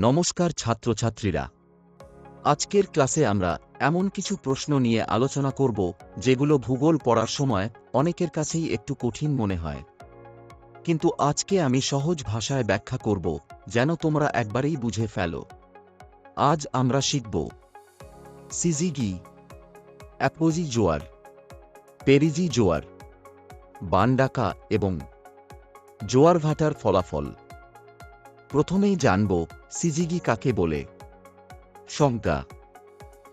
নমস্কার ছাত্রছাত্রীরা। আজকের ক্লাসে আমরা এমন কিছু প্রশ্ন নিয়ে আলোচনা করব, যেগুলো ভূগোল পড়ার সময় অনেকের কাছেই একটু কঠিন মনে হয়। কিন্তু আজকে আমি সহজ ভাষায় ব্যাখ্যা করব, যেন তোমরা একবারেই বুঝে ফেলো। আজ আমরা শিখব। সিজিগি। অ্যাপোজি জোয়ার। পেরিজি জোয়ার। বানডাকা এবং জোয়ার ভাটার ফলাফল। প্রথমেই জানব, সিজিগি কাকে বলে। সংজ্ঞা।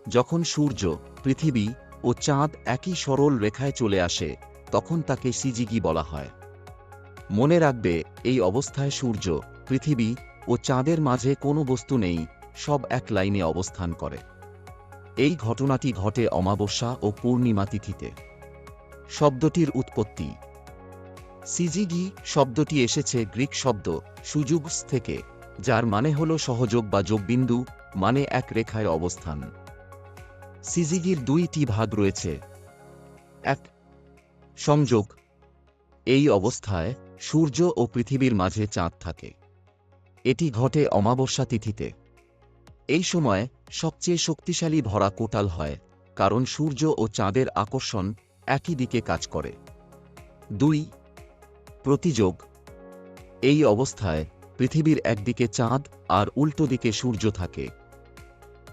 যখন সূর্য, পৃথিবী ও চাঁদ একই সরল রেখায় চলে আসে, তখন তাকে সিজিগি বলা হয়। মনে রাখবে, এই অবস্থায় সূর্য, পৃথিবী ও চাঁদের মাঝে কোনো বস্তু নেই, সব এক লাইনে অবস্থান করে। এই ঘটনাটি ঘটে অমাবস্যা ও পূর্ণিমা তিথিতে। শব্দটির উৎপত্তি। সিজিগি শব্দটি এসেছে গ্রিক শব্দ সুযুগস থেকে, যার মানে হল সহযোগ বা যোগবিন্দু মানে এক রেখায় অবস্থান। সিজিগির দুইটি ভাগ রয়েছে। এক, সংযোগ। এই অবস্থায় সূর্য ও পৃথিবীর মাঝে চাঁদ থাকে। এটি ঘটে অমাবস্যা তিথিতে। এই সময় সবচেয়ে শক্তিশালী ভরা কোটাল হয়, কারণ সূর্য ও চাঁদের আকর্ষণ একই দিকে কাজ করে। দুই প্রতিযোগ। এই অবস্থায় পৃথিবীর একদিকে চাঁদ আর উল্টো দিকে সূর্য থাকে।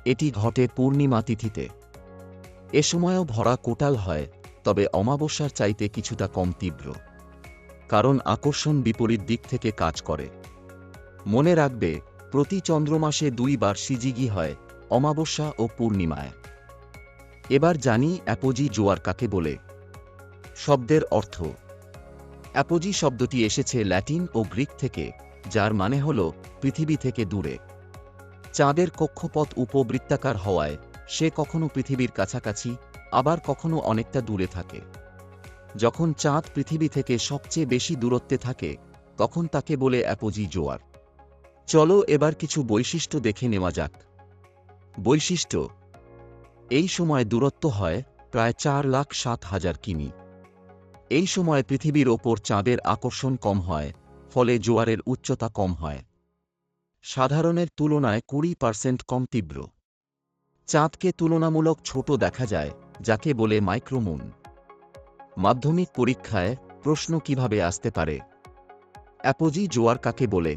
এটি ঘটে পূর্ণিমা তিথিতে। এ সময়ও ভরা কোটাল হয়, তবে অমাবস্যার চাইতে কিছুটা কম তীব্র। কারণ আকর্ষণ বিপরীত দিক থেকে কাজ করে। মনে রাখবে, প্রতি চন্দ্রমাসে দুইবার সিজিগি হয়, অমাবস্যা ও পূর্ণিমায়। এবার জানি অ্যাপোজি জোয়ার কাকে বলে। শব্দের অর্থ অ্যাপোজি শব্দটি এসেছে ল্যাটিন ও গ্রিক থেকে, যার মানে হল পৃথিবী থেকে দূরে। চাঁদের কক্ষপথ উপবৃত্তাকার হওয়ায় সে কখনো পৃথিবীর কাছাকাছি, আবার কখনো অনেকটা দূরে থাকে। যখন চাঁদ পৃথিবী থেকে সবচেয়ে বেশি দূরত্বে থাকে, তখন তাকে বলে অ্যাপোজি জোয়ার। চলো এবার কিছু বৈশিষ্ট্য দেখে নেওয়া যাক। বৈশিষ্ট্য, এই সময় দূরত্ব হয় প্রায় চার লাখ সাত হাজার কিমি। এই সময় পৃথিবীর ওপর চাঁদের আকর্ষণ কম হয়, ফলে জোয়ারের উচ্চতা কম হয়। সাধারণের তুলনায় কুড়ি পার্সেন্ট কম তীব্র। চাঁদকে তুলনামূলক ছোট দেখা যায়, যাকে বলে মাইক্রোমুন। মাধ্যমিক পরীক্ষায় প্রশ্ন কীভাবে আসতে পারে? অ্যাপোজি জোয়ার কাকে বলে?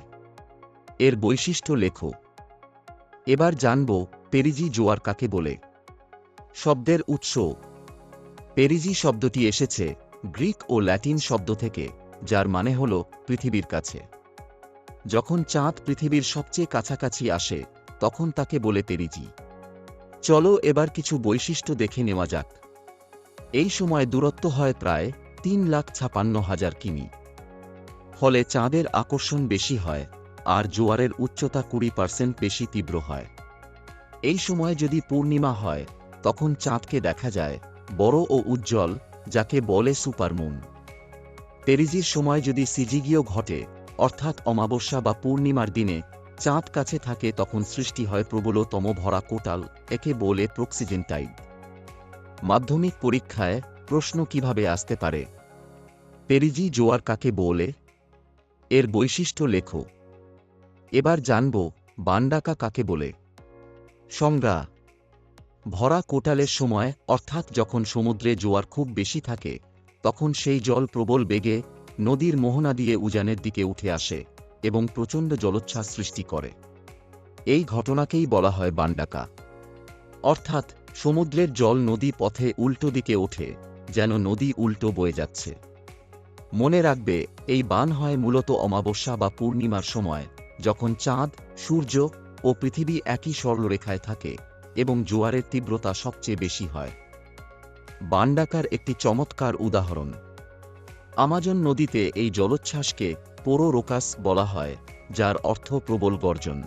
এর বৈশিষ্ট্য লেখো। এবার জানব পেরিজি জোয়ার কাকে বলে। শব্দের উৎস। পেরিজি শব্দটি এসেছে গ্রিক ও ল্যাটিন শব্দ থেকে, যার মানে হল পৃথিবীর কাছে। যখন চাঁদ পৃথিবীর সবচেয়ে কাছাকাছি আসে, তখন তাকে বলে পেরিজি চলো এবার কিছু বৈশিষ্ট্য দেখে নেওয়া যাক। এই সময় দূরত্ব হয় প্রায় তিন লাখ ছাপান্ন হাজার কিমি। ফলে চাঁদের আকর্ষণ বেশি হয়, আর জোয়ারের উচ্চতা কুড়ি পার্সেন্ট বেশি তীব্র হয়। এই সময় যদি পূর্ণিমা হয়, তখন চাঁদকে দেখা যায় বড় ও উজ্জ্বল যাকে বলে সুপারমুন। পেরিজির সময় যদি সিজিগিও ঘটে, অর্থাৎ অমাবস্যা বা পূর্ণিমার দিনে, চাঁদ কাছে থাকে তখন সৃষ্টি হয় প্রবলতম ভরা কোটাল, একে বলে প্রক্সিজেন্টাইড। মাধ্যমিক পরীক্ষায় প্রশ্ন কীভাবে আসতে পারে? পেরিজি জোয়ার কাকে বলে? এর বৈশিষ্ট্য লেখো। এবার জানব বান্ডাকা কাকে বলে। সংজ্ঞা ভরা কোটালের সময়, অর্থাৎ যখন সমুদ্রে জোয়ার খুব বেশি থাকে, তখন সেই জল প্রবল বেগে নদীর মোহনা দিয়ে উজানের দিকে উঠে আসে এবং প্রচণ্ড জলোচ্ছ্বাস সৃষ্টি করে। এই ঘটনাকেই বলা হয় বান্ডাকা। অর্থাৎ, সমুদ্রের জল নদী পথে উল্টো দিকে ওঠে, যেন নদী উল্টো বয়ে যাচ্ছে। মনে রাখবে, এই বান হয় মূলত অমাবস্যা বা পূর্ণিমার সময়, যখন চাঁদ, সূর্য ও পৃথিবী একই সরলরেখায় থাকে এবং জোয়ারের তীব্রতা সবচেয়ে বেশি হয়। বান্ডাকার একটি চমৎকার উদাহরণ। আমাজন নদীতে এই জলোচ্ছ্বাসকে পোরোরোকাস বলা হয়, যার অর্থ প্রবল গর্জন।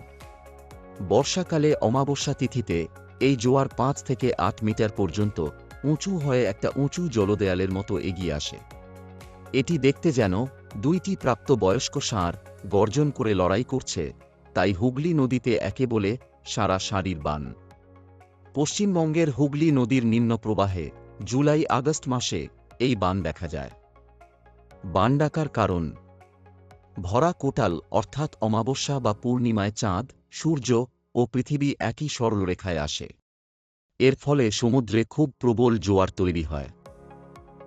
বর্ষাকালে অমাবস্যা তিথিতে এই জোয়ার পাঁচ থেকে আট মিটার পর্যন্ত উঁচু হয়ে একটা উঁচু জলদেয়ালের মতো এগিয়ে আসে। এটি দেখতে যেন দুইটি প্রাপ্ত বয়স্ক ষাঁড় গর্জন করে লড়াই করছে, তাই হুগলি নদীতে একে বলে সারা সারির বান। পশ্চিমবঙ্গের হুগলি নদীর নিম্ন প্রবাহে জুলাই আগস্ট মাসে এই বান দেখা যায়। বান ডাকার কারণ, ভরা কোটাল অর্থাৎ অমাবস্যা বা পূর্ণিমায় চাঁদ, সূর্য ও পৃথিবী একই সরলরেখায় আসে। এর ফলে সমুদ্রে খুব প্রবল জোয়ার তৈরি হয়।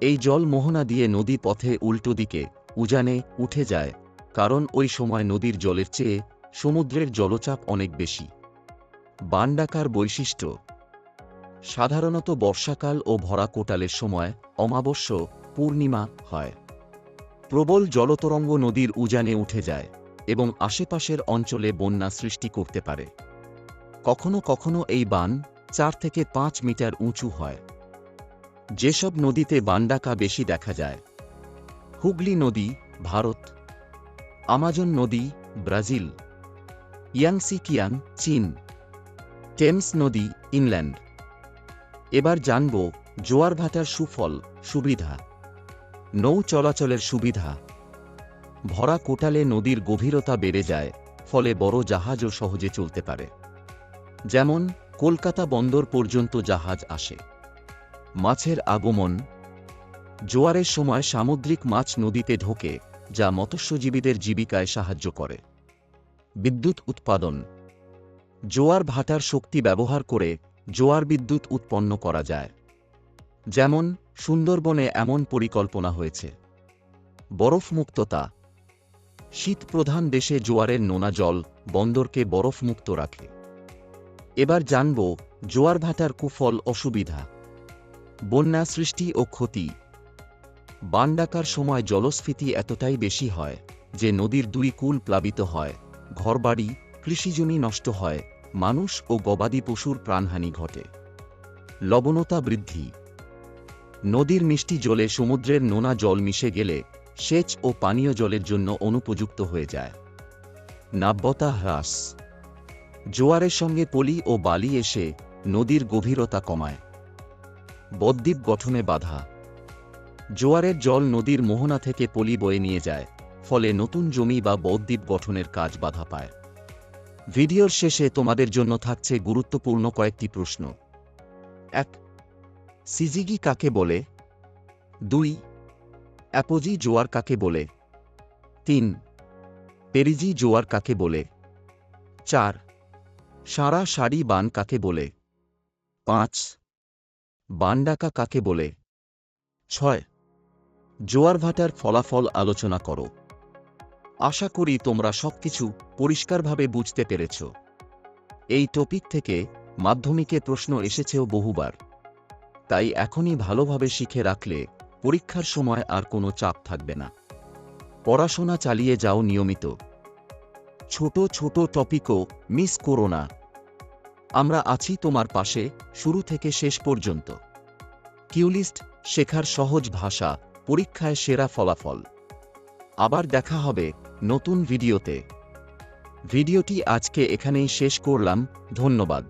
এই জল মোহনা দিয়ে নদী পথে উল্টো দিকে, উজানে উঠে যায়, কারণ ওই সময় নদীর জলের চেয়ে সমুদ্রের জলচাপ অনেক বেশি। বান্ডাকার বৈশিষ্ট্য সাধারণত বর্ষাকাল ও ভরা কোটালের সময় অমাবস্য, পূর্ণিমা হয়। প্রবল জলতরঙ্গ নদীর উজানে উঠে যায় এবং আশেপাশের অঞ্চলে বন্যা সৃষ্টি করতে পারে। কখনো কখনো এই বান চার থেকে পাঁচ মিটার উঁচু হয়। যেসব নদীতে বান্ডাকা বেশি দেখা যায়, হুগলি নদী, ভারত, আমাজন নদী, ব্রাজিল ইয়াংসি কিয়াং চীন, টেমস নদী, ইংল্যান্ড। এবার জানব জোয়ার ভাটার সুফল, সুবিধা। নৌ চলাচলের সুবিধা। ভরা কোটালে নদীর গভীরতা বেড়ে যায়, ফলে বড় জাহাজও সহজে চলতে পারে। যেমন, কলকাতা বন্দর পর্যন্ত জাহাজ আসে। মাছের আগমন। জোয়ারের সময় সামুদ্রিক মাছ নদীতে ঢোকে, যা মৎস্যজীবীদের জীবিকায় সাহায্য করে। বিদ্যুৎ উৎপাদন। জোয়ার ভাটার শক্তি ব্যবহার করে জোয়ার বিদ্যুৎ উৎপন্ন করা যায়। যেমন, সুন্দরবনে এমন পরিকল্পনা হয়েছে। বরফমুক্ততা। শীতপ্রধান দেশে জোয়ারের নোনা জল বন্দরকে বরফমুক্ত রাখে। এবার জানব জোয়ার ভাটার কুফল অসুবিধা। বন্যা সৃষ্টি ও ক্ষতি। বান ডাকার সময় জলস্ফীতি এতটাই বেশি হয় যে নদীর দুই কূল প্লাবিত হয়, ঘরবাড়ি, কৃষিজমি নষ্ট হয় মানুষ ও গবাদি পশুর প্রাণহানি ঘটে। লবণতা বৃদ্ধি। নদীর মিষ্টি জলে সমুদ্রের নোনা জল মিশে গেলে সেচ ও পানীয় জলের জন্য অনুপযুক্ত হয়ে যায়। নাব্যতা হ্রাস। জোয়ারের সঙ্গে পলি ও বালি এসে নদীর গভীরতা কমায়। বদ্বীপ গঠনে বাধা। জোয়ারের জল নদীর মোহনা থেকে পলি বয়ে নিয়ে যায়, ফলে নতুন জমি বা বদ্বীপ গঠনের কাজ বাধা পায়। ভিডিওর শেষে তোমাদের জন্য থাকছে গুরুত্বপূর্ণ কয়েকটি প্রশ্ন। এক, সিজিগি কাকে বলে? দুই, অ্যাপোজি জোয়ার কাকে বলে? তিন, পেরিজি জোয়ার কাকে বলে? চার, সারা সারি বান কাকে বলে? পাঁচ, বানডাকা কাকে বলে? ছয়, জোয়ার ভাটার ফলাফল আলোচনা করো। আশা করি তোমরা সবকিছু পরিষ্কারভাবে বুঝতে পেরেছ। এই টপিক থেকে মাধ্যমিকে প্রশ্ন এসেছেও বহুবার। তাই এখনই ভালোভাবে শিখে রাখলে পরীক্ষার সময় আর কোনো চাপ থাকবে না। পড়াশোনা চালিয়ে যাও নিয়মিত। ছোট ছোট টপিকও মিস করো না। আমরা আছি তোমার পাশে শুরু থেকে শেষ পর্যন্ত। কিউলিস্ট শেখার সহজ ভাষা পরীক্ষায় সেরা ফলাফল। আবার দেখা হবে নতুন ভিডিওতে। ভিডিওটি আজকে এখানেই শেষ করলাম ধন্যবাদ।